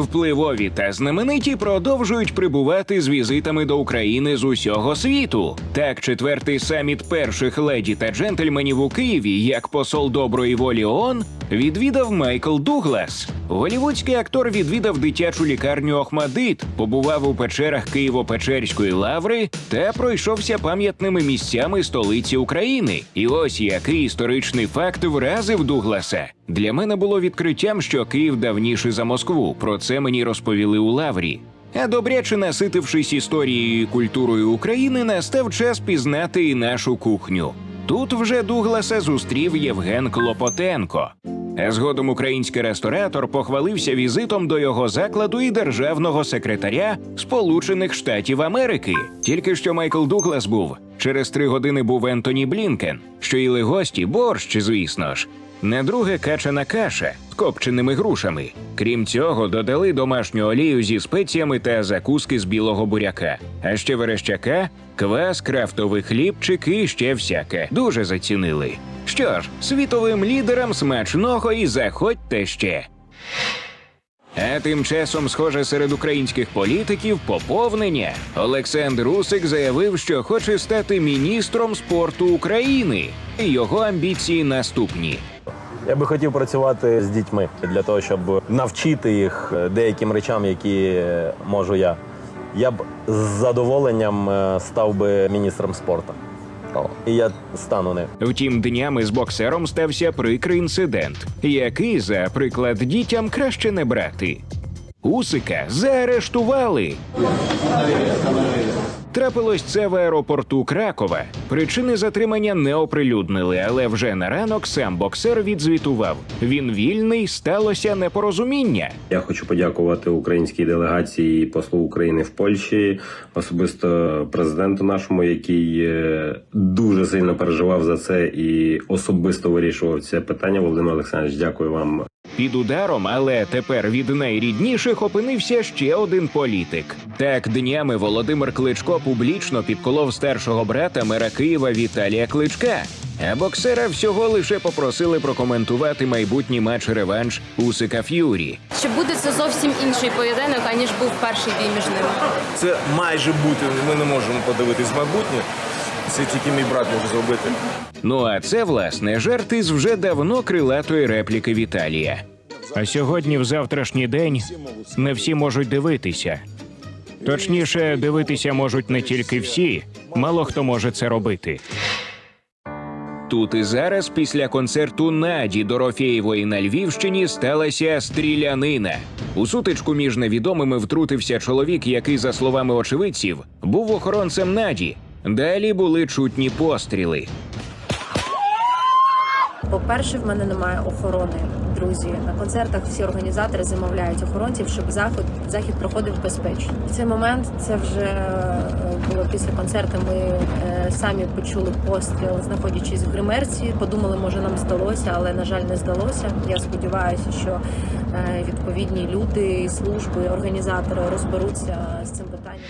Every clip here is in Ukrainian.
Впливові та знамениті продовжують прибувати з візитами до України з усього світу. Так, четвертий саміт перших леді та джентльменів у Києві, як посол доброї волі ООН, відвідав Майкл Дуглас. Голівудський актор відвідав дитячу лікарню Охмадит, побував у печерах Києво-Печерської лаври та пройшовся пам'ятними місцями столиці України. І ось який історичний факт вразив Дугласа. Для мене було відкриттям, що Київ давніше за Москву. Про це мені розповіли у лаврі. А добряче наситившись історією і культурою України, настав час пізнати і нашу кухню. Тут вже Дугласа зустрів Євген Клопотенко. А згодом український ресторатор похвалився візитом до його закладу і державного секретаря Сполучених Штатів Америки. Тільки що Майкл Дуглас був. Через три години був Ентоні Блінкен, що їли гості борщ, звісно ж. На друге качана каша з копченими грушами. Крім цього, додали домашню олію зі спеціями та закуски з білого буряка. А ще верещака, квас, крафтовий хлібчик і ще всяке. Дуже зацінили. Що ж, світовим лідерам смачного і заходьте ще. А тим часом, схоже, серед українських політиків поповнення. Олександр Усик заявив, що хоче стати міністром спорту України. Його амбіції наступні. Я би хотів працювати з дітьми для того, щоб навчити їх деяким речам, які можу я. Я б з задоволенням е, став би міністром спорту. О, І я стану не. Втім, днями з боксером стався прикрий інцидент, який, за приклад, дітям краще не брати. Усика заарештували. Трапилось це в аеропорту Кракова. Причини затримання не оприлюднили, але вже на ранок сам боксер відзвітував. Він вільний, сталося непорозуміння. Я хочу подякувати українській делегації послу України в Польщі, особисто президенту нашому, який е, дуже сильно переживав за це і особисто вирішував це питання. Володимир Олександрович, дякую вам. Під ударом, але тепер від найрідніших опинився ще один політик. Так днями Володимир Кличко публічно підколов старшого брата мера Києва Віталія Кличка. А боксера всього лише попросили прокоментувати майбутній матч реванш Усика Ф'юрі. Що буде це зовсім інший поєдинок, аніж був перший бій між ними. Це майже бути. Ми не можемо подивитись майбутнє. Це тільки мій брат може зробити. Ну а це власне жарт із вже давно крилатої репліки Віталія. А сьогодні, в завтрашній день, не всі можуть дивитися. Точніше, дивитися можуть не тільки всі, мало хто може це робити. Тут і зараз, після концерту Наді Дорофєєвої на Львівщині, сталася стрілянина. У сутичку між невідомими втрутився чоловік, який, за словами очевидців, був охоронцем Наді. Далі були чутні постріли. По-перше, в мене немає охорони, друзі. На концертах всі організатори замовляють охоронців, щоб захід захід проходив безпечно. В цей момент це вже е, було після концерту. Ми е, самі почули постріл, знаходячись в гримерці. Подумали, може нам здалося, але на жаль, не здалося. Я сподіваюся, що е, відповідні люди, служби, організатори розберуться з цим питанням.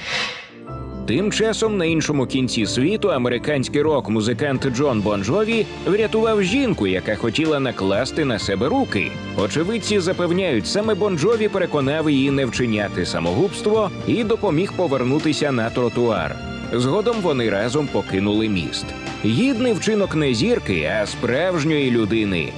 Тим часом на іншому кінці світу американський рок-музикант Джон Бон Джові врятував жінку, яка хотіла накласти на себе руки. Очевидці запевняють, саме Бон Джові переконав її не вчиняти самогубство і допоміг повернутися на тротуар. Згодом вони разом покинули міст. Гідний вчинок не зірки, а справжньої людини.